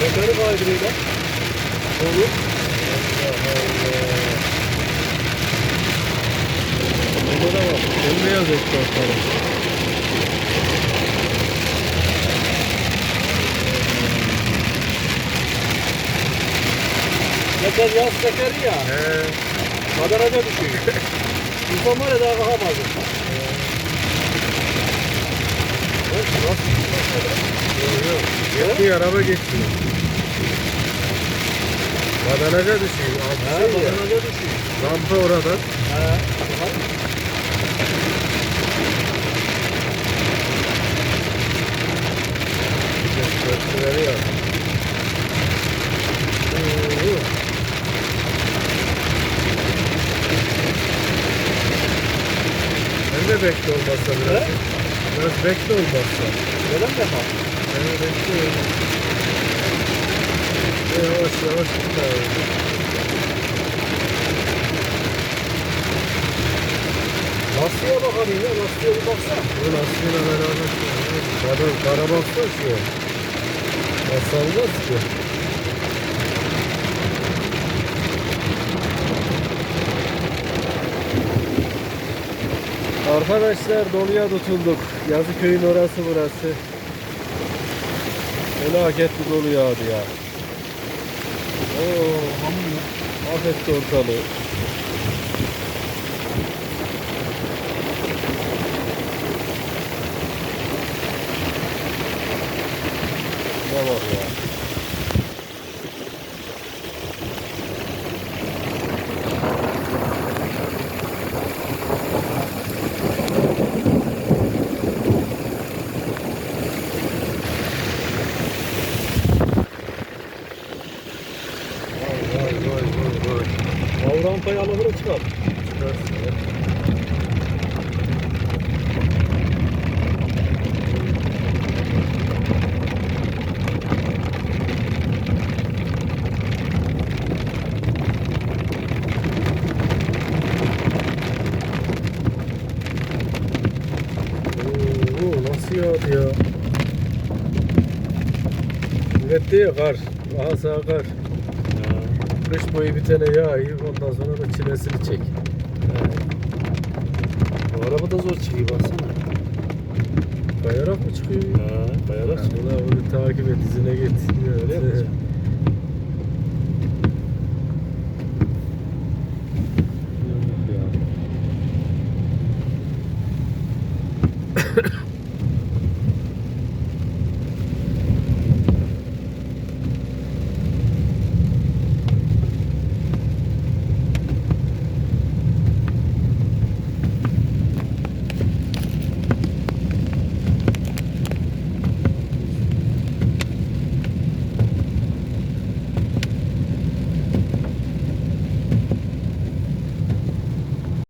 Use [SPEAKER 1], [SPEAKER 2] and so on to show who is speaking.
[SPEAKER 1] biriyle. Olur.
[SPEAKER 2] Burada da var. Bembeyaz eksportları.
[SPEAKER 1] Geçen yaz tekeri ya.
[SPEAKER 2] He.
[SPEAKER 1] Madaraca düşüyor. İnsan var ya daha kalkamaz.
[SPEAKER 2] Geçti araba geçti. Badanaca düşüyor. Altı şey ya.
[SPEAKER 1] madaraca düşüyor.
[SPEAKER 2] Rampa
[SPEAKER 1] bak.
[SPEAKER 2] Eksportları ya. Oo. Sen de bekle olmazsa biraz.
[SPEAKER 1] He?
[SPEAKER 2] Biraz bekle olmazsa.
[SPEAKER 1] Mi yapalım?
[SPEAKER 2] De bekle olmazsa. Yavaş yavaş abi.
[SPEAKER 1] Lastiğe bakalım ya. Lastiğe bir baksana.
[SPEAKER 2] Bu lastiğiyle beraber Kara, kara baksana şu an. Nasıl almaz ki? Arkadaşlar doluya tutulduk. Yazıköy'ün orası burası. Felaket bir dolu yağdı ya. Oo, hamur ya. Mahvetti ortalığı. Ne var ya? Vay vay vay.
[SPEAKER 1] Av rampayı alıvır çıkar.
[SPEAKER 2] Çıkarsın ya. Nasıl yağdı ya? Millet diyor kar. Aha sağ kar. Kış boyu bir tane yağıyor ondan sonra da çilesini çek.
[SPEAKER 1] Bu araba da zor çıkıyor baksana.
[SPEAKER 2] Kayarak mı çıkıyor?
[SPEAKER 1] Ha, bayağı
[SPEAKER 2] Ulan onu takip et izine git.
[SPEAKER 1] Öyle yapacağım.